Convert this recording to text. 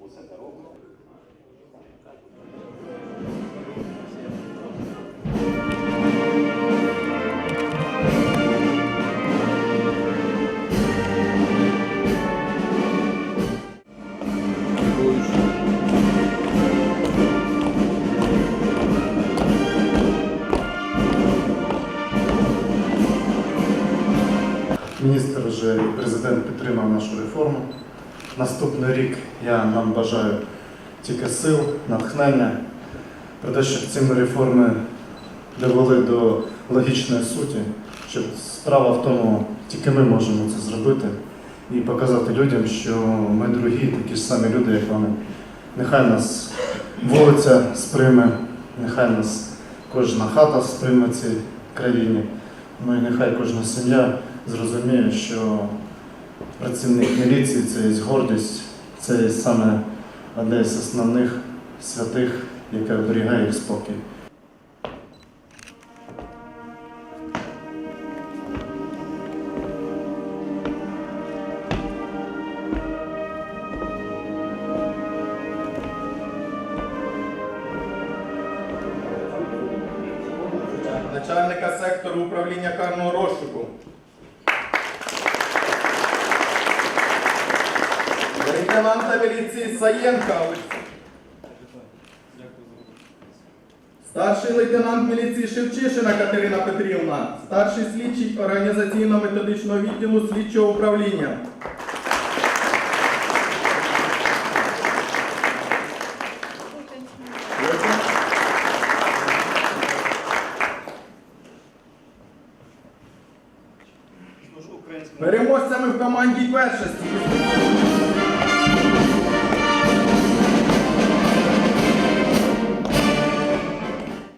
Усе дорогу. Міністр вже президент підтримав нашу реформу. Наступний рік я нам бажаю тільки сил, натхнення, про те, щоб ці реформи довели до логічної суті, щоб справа в тому, тільки ми можемо це зробити і показати людям, що ми другі, такі ж самі люди, як вони. Нехай нас вулиця сприйме, нехай нас кожна хата сприйме в цій країні. Ну і нехай кожна сім'я зрозуміє, що працівник міліції це є гордість, це є саме одне з основних святих, яке оберігає їх спокій. начальника сектору управління карного розшуку. лейтенанта міліції Саєнка Старший лейтенант міліції Шевчишина Катерина Петрівна, старший слідчий організаційно-методичного відділу слідчого управління. Переможцями в команді першості.